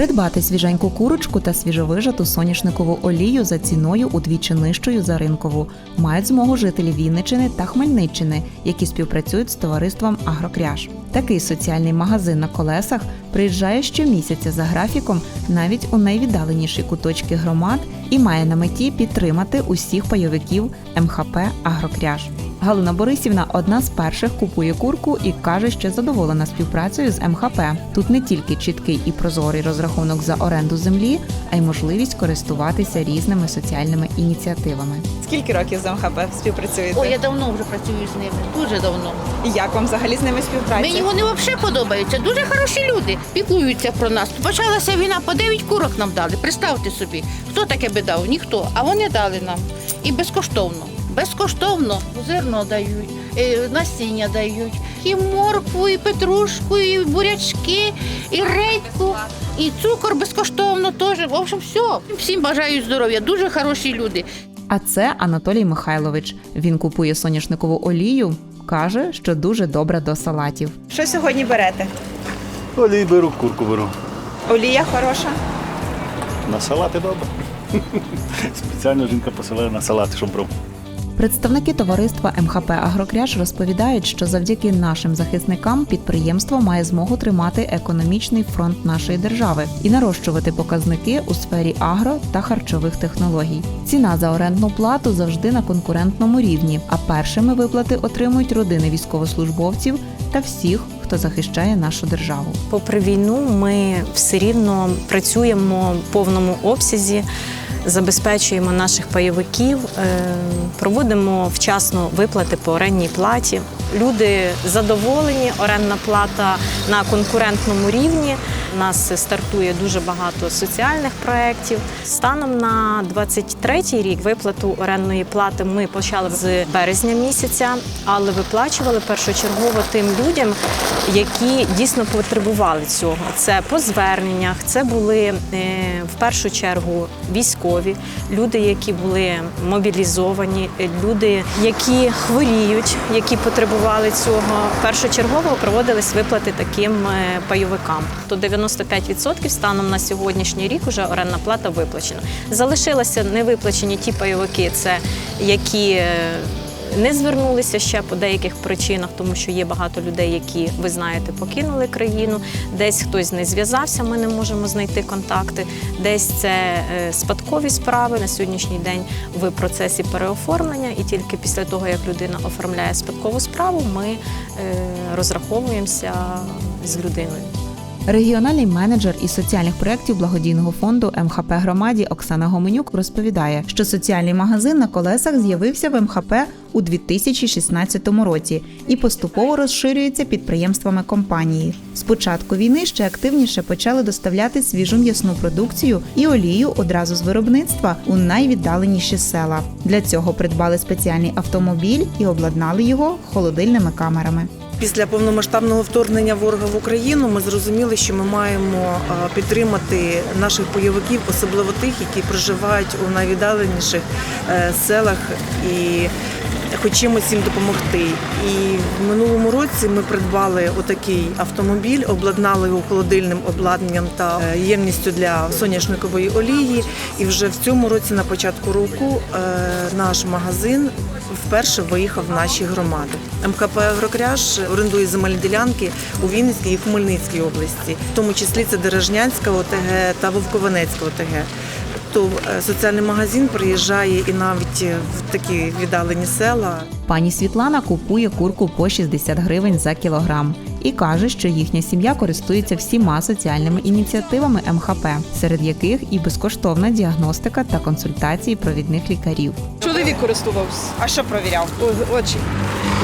Придбати свіженьку курочку та свіжовижату соняшникову олію за ціною удвічі нижчою за ринкову мають змогу жителі Вінничини та Хмельниччини, які співпрацюють з товариством Агрокряж. Такий соціальний магазин на колесах приїжджає щомісяця за графіком навіть у найвіддаленіші куточки громад і має на меті підтримати усіх пайовиків МХП Агрокряж. Галина Борисівна одна з перших купує курку і каже, що задоволена співпрацею з МХП. Тут не тільки чіткий і прозорий розрахунок за оренду землі, а й можливість користуватися різними соціальними ініціативами. Скільки років з МХП співпрацюєте? О, я давно вже працюю з ними, дуже давно. І як вам взагалі з ними співпраця? Мені вони взагалі подобаються. Дуже хороші люди. Піклуються про нас. Почалася війна, по 9 курок нам дали. Представте собі, хто таке би дав? Ніхто. А вони дали нам. І безкоштовно. Безкоштовно зерно дають, е, насіння дають, і моркву, і петрушку, і бурячки, і редьку, і цукор безкоштовно теж. В общем, все. Всім бажаю здоров'я. Дуже хороші люди. А це Анатолій Михайлович. Він купує соняшникову олію. Каже, що дуже добра до салатів. Що сьогодні берете? Олій беру, курку беру. Олія хороша. На салати добре. Спеціально жінка посилає на салати, щоб брав. Представники товариства МХП Агрокряж розповідають, що завдяки нашим захисникам підприємство має змогу тримати економічний фронт нашої держави і нарощувати показники у сфері агро та харчових технологій. Ціна за орендну плату завжди на конкурентному рівні. А першими виплати отримують родини військовослужбовців та всіх, хто захищає нашу державу. Попри війну, ми все рівно працюємо в повному обсязі, забезпечуємо наших пайовиків, е, проводимо вчасно виплати по орендній платі. Люди задоволені, орендна плата на конкурентному рівні. У нас стартує дуже багато соціальних проєктів. Станом на 23 рік виплату орендної плати ми почали з березня місяця, але виплачували першочергово тим людям, які дійсно потребували цього. Це по зверненнях, це були е, в першу чергу військові, люди, які були мобілізовані, е, люди, які хворіють, які потребували цього. Першочергово проводились виплати таким е, пайовикам. То 95% станом на сьогоднішній рік вже орендна плата виплачена. Залишилися невиплачені ті пайовики, це які. е, не звернулися ще по деяких причинах, тому що є багато людей, які ви знаєте, покинули країну. Десь хтось не зв'язався, ми не можемо знайти контакти. Десь це е, спадкові справи на сьогоднішній день в процесі переоформлення, і тільки після того, як людина оформляє спадкову справу, ми е, розраховуємося з людиною. Регіональний менеджер із соціальних проєктів благодійного фонду МХП громаді Оксана Гоменюк розповідає, що соціальний магазин на колесах з'явився в МХП у 2016 році і поступово розширюється підприємствами компанії. З початку війни ще активніше почали доставляти свіжу м'ясну продукцію і олію одразу з виробництва у найвіддаленіші села. Для цього придбали спеціальний автомобіль і обладнали його холодильними камерами. Після повномасштабного вторгнення ворога в Україну ми зрозуміли, що ми маємо підтримати наших бойовиків, особливо тих, які проживають у найвіддаленіших е, селах і хоч чимось їм допомогти. І в минулому році ми придбали отакий автомобіль, обладнали його холодильним обладнанням та е, ємністю для соняшникової олії. І вже в цьому році, на початку року, е, наш магазин вперше виїхав в наші громади. МКП «Агрокряж» орендує земельні ділянки у Вінницькій і Хмельницькій області, в тому числі це Дережнянська ОТГ та Вовковенецька ОТГ. Тобто е, соціальний магазин приїжджає і навіть в такі віддалені села. Пані Світлана купує курку по 60 гривень за кілограм і каже, що їхня сім'я користується всіма соціальними ініціативами МХП, серед яких і безкоштовна діагностика та консультації провідних лікарів. Чоловік користувався. А що провіряв? Очі.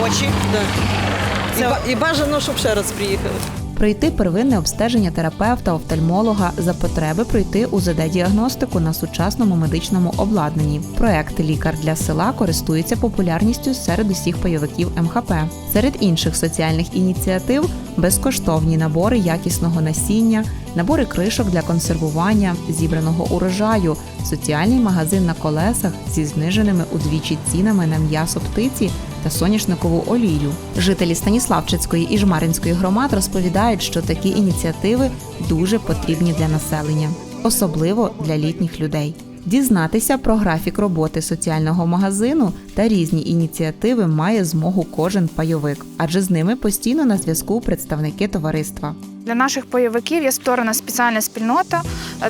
Очі. Да. І, і бажано, щоб ще раз приїхали. Пройти первинне обстеження терапевта, офтальмолога за потреби пройти УЗД-діагностику на сучасному медичному обладнанні. Проект Лікар для села користується популярністю серед усіх пайовиків МХП. Серед інших соціальних ініціатив безкоштовні набори якісного насіння, набори кришок для консервування, зібраного урожаю, соціальний магазин на колесах зі зниженими удвічі цінами на м'ясо птиці та соняшникову олію. Жителі Станіславчицької і Жмаринської громад розповідають, що такі ініціативи дуже потрібні для населення, особливо для літніх людей. Дізнатися про графік роботи соціального магазину та різні ініціативи має змогу кожен пайовик, адже з ними постійно на зв'язку представники товариства. Для наших бойовиків є створена спеціальна спільнота,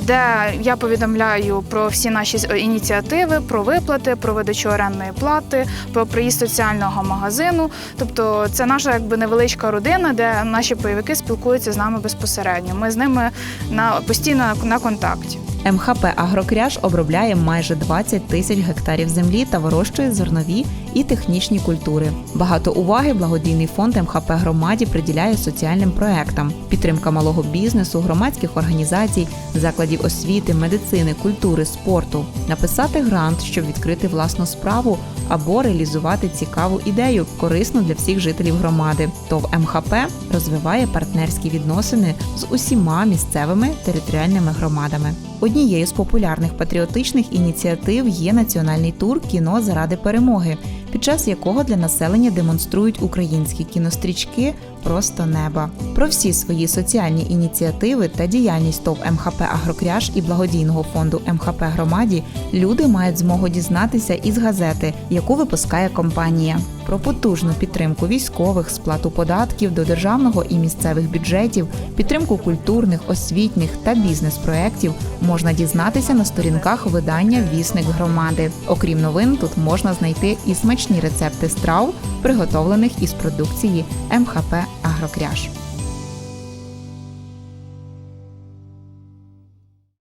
де я повідомляю про всі наші ініціативи, про виплати, про видачу орендної плати, про приїзд соціального магазину. Тобто це наша якби невеличка родина, де наші бойовики спілкуються з нами безпосередньо. Ми з ними на постійно на контакті. МХП Агрокряж обробляє майже 20 тисяч гектарів землі та вирощує зернові і технічні культури. Багато уваги благодійний фонд МХП громаді приділяє соціальним проектам: підтримка малого бізнесу, громадських організацій, закладів освіти, медицини, культури, спорту, написати грант, щоб відкрити власну справу або реалізувати цікаву ідею, корисну для всіх жителів громади. ТОВ МХП розвиває партнерські відносини з усіма місцевими територіальними громадами. Однією з популярних патріотичних ініціатив є національний тур Кіно заради перемоги, під час якого для населення демонструють українські кінострічки Просто неба. Про всі свої соціальні ініціативи та діяльність ТОВ МХП Агрокряж і благодійного фонду МХП громаді люди мають змогу дізнатися із газети, яку випускає компанія. Про потужну підтримку військових, сплату податків до державного і місцевих бюджетів, підтримку культурних, освітніх та бізнес-проєктів можна дізнатися на сторінках видання Вісник громади. Окрім новин, тут можна знайти і смачні рецепти страв, приготовлених із продукції МХП Агрокряж.